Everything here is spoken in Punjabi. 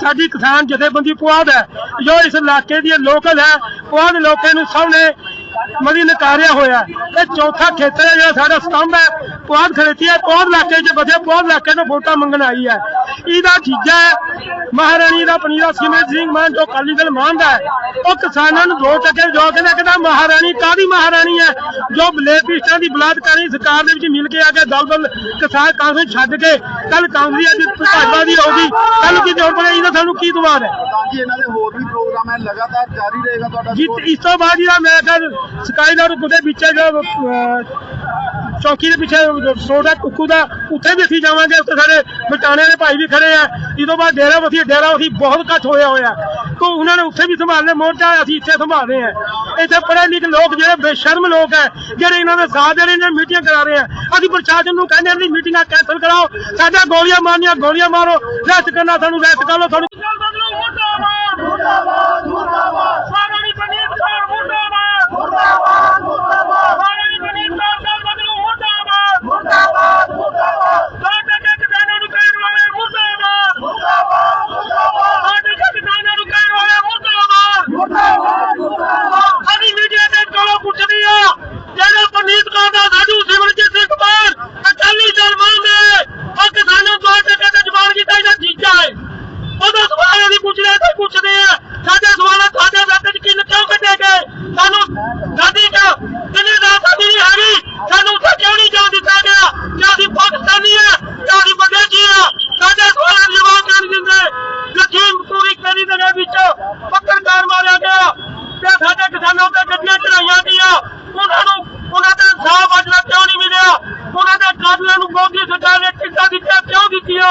ਸਾਡੀ ਕਿਸਾਨ ਜਥੇਬੰਦੀ ਪੁਆਧ ਹੈ, ਜੋ ਇਸ ਇਲਾਕੇ ਦੀ ਲੋਕਲ ਹੈ, ਪੁਆਧ ਲੋਕਾਂ ਨੂੰ ਸਭ ਨੇ ਮਦੀ ਨਕਾਰਿਆ ਹੋਇਆ ਇਹ ਚੌਥਾ ਖੇਤਰ ਹੈ, ਜਿਹੜਾ ਸਾਡਾ ਸਤੰਭ ਹੈ। ਪੁਆਧ ਖੜੇਤੀ ਹੈ, ਪੁਆਧ ਇਲਾਕੇ 'ਚ ਵਧੇ, ਪੁਆਧ ਇਲਾਕੇ ਨੂੰ ਵੋਟਾਂ ਮੰਗਣ ਆਈ ਹੈ। ਇਹਦਾ ਜੀਜਾ ਹੈ, ਮਹਾਰਾਣੀ ਦਾ ਪਨੀਰਾ ਸਿਮਰਤ ਸਿੰਘ ਮਾਨ, ਜੋ ਅਕਾਲੀ ਦਲ ਮੰਨਦਾ ਹੈ, ਉਹ ਕਿਸਾਨਾਂ ਨੂੰ ਦੋ ਅੱਗੇ ਜੋ ਕਹਿੰਦਾ ਕਹਿੰਦਾ ਮਹਾਰਾਣੀ ਕਾਦੀ ਮਹਾਰਾਣੀ ਹੈ? ਜੋ ਬਲੇਪਿਸਟਾਂ ਦੀ ਬਲਾਤਕਾਰੀ ਸਰਕਾਰ ਦੇ ਵਿੱਚ ਮਿਲ ਕੇ ਆ ਕੇ ਦਲਦਲ ਕਿਸਾਨ ਕਾਂਗਰਸ ਛੱਡ ਕੇ ਕੱਲ ਕਾਂਗਰਸੀ ਅੱਜ ਭਾਜਪਾ ਦੀ ਹੋਊਗੀ ਕੱਲ ਕੀ ਜੋੜ ਬਣੇ ਇਹਦਾ ਸਾਨੂੰ ਕੀ ਦਵਾਰ ਹੈ? ਤਾਂ ਜੀ ਇਹਨਾਂ ਦੇ ਹੋਰ ਵੀ ਪ੍ਰੋਗਰਾਮ ਹੈ ਲਗਾਤਾਰ ਜਾਰੀ ਰਹੇਗਾ ਤੁਹਾਡਾ ਜੀ support? ਇਸ ਤੋਂ ਬਾਅਦ ਜਿਹੜਾ ਮੈਂ ਕੱਲ ਸਕਾਈ ਦਾ ਉਹਦੇ ਵਿੱਚ ਜਿਹੜਾ ਅਹ, ਚੌਕੀ ਦੇ ਪਿੱਛੇ ਸੋਡਾ ਕੁੱਕੂ ਦਾ ਉੱਥੇ ਵੀ ਅਸੀਂ ਜਾਵਾਂਗੇ ਉੱਥੇ ਸਾਡੇ ਮਟਾਣੇ ਦੇ ਭਾਈ ਵੀ ਖੜੇ ਆ। ਤੋਂ ਬਾਅਦ ਡੇਰਾ ਵਸੀ ਡੇਰਾ ਵਸੀ ਬਹੁਤ ਇਕੱਠ ਹੋਇਆ ਹੋਇਆ। ਤੋਂ ਉਹਨਾਂ ਨੇ ਉੱਥੇ ਵੀ ਸੰਭਾਲਨੇ ਮੋਰਚਾ ਅਸੀਂ ਇੱਥੇ ਸੰਭਾਲਦੇ ਆ। ਇੱਥੇ ਪੜ੍ਹੇ ਲਿਖ ਲੋਕ ਜਿਹੜੇ ਬੇਸ਼ਰਮ ਲੋਕ ਹੈ, ਜਿਹੜੇ ਇਹਨਾਂ ਦੇ ਸਾਥ ਦੇ ਰਹੇ ਨੇ ਮੀਟਿੰਗ ਕਰਾ ਰਹੇ ਆ। ਅਸੀਂ ਪ੍ਰਸ਼ਾਸਨ ਨੂੰ ਕਹਿੰਦੇ ਨਹੀਂ ਮੀਟਿੰਗਾਂ ਕੈਨਸਲ ਕਰਾਓ। ਸਾਡਾ ਗੋਲੀਆਂ ਮਾਰਨੀਆਂ, ਗੋਲੀਆਂ ਮਾਰੋ। ਰੈਸਟ ਕਰਨਾ ਸਾਨੂੰ ਰੈਸਟ ਕਰ ਲਓ, ਤੁਹਾਨੂੰ ਨੂੰ ਮੋਦੀ ਸਰਕਾਰ ਨੇ ਟਿਕਟਾਂ ਦਿੱਤੀਆਂ ਕਿਉਂ ਦਿੱਤੀਆਂ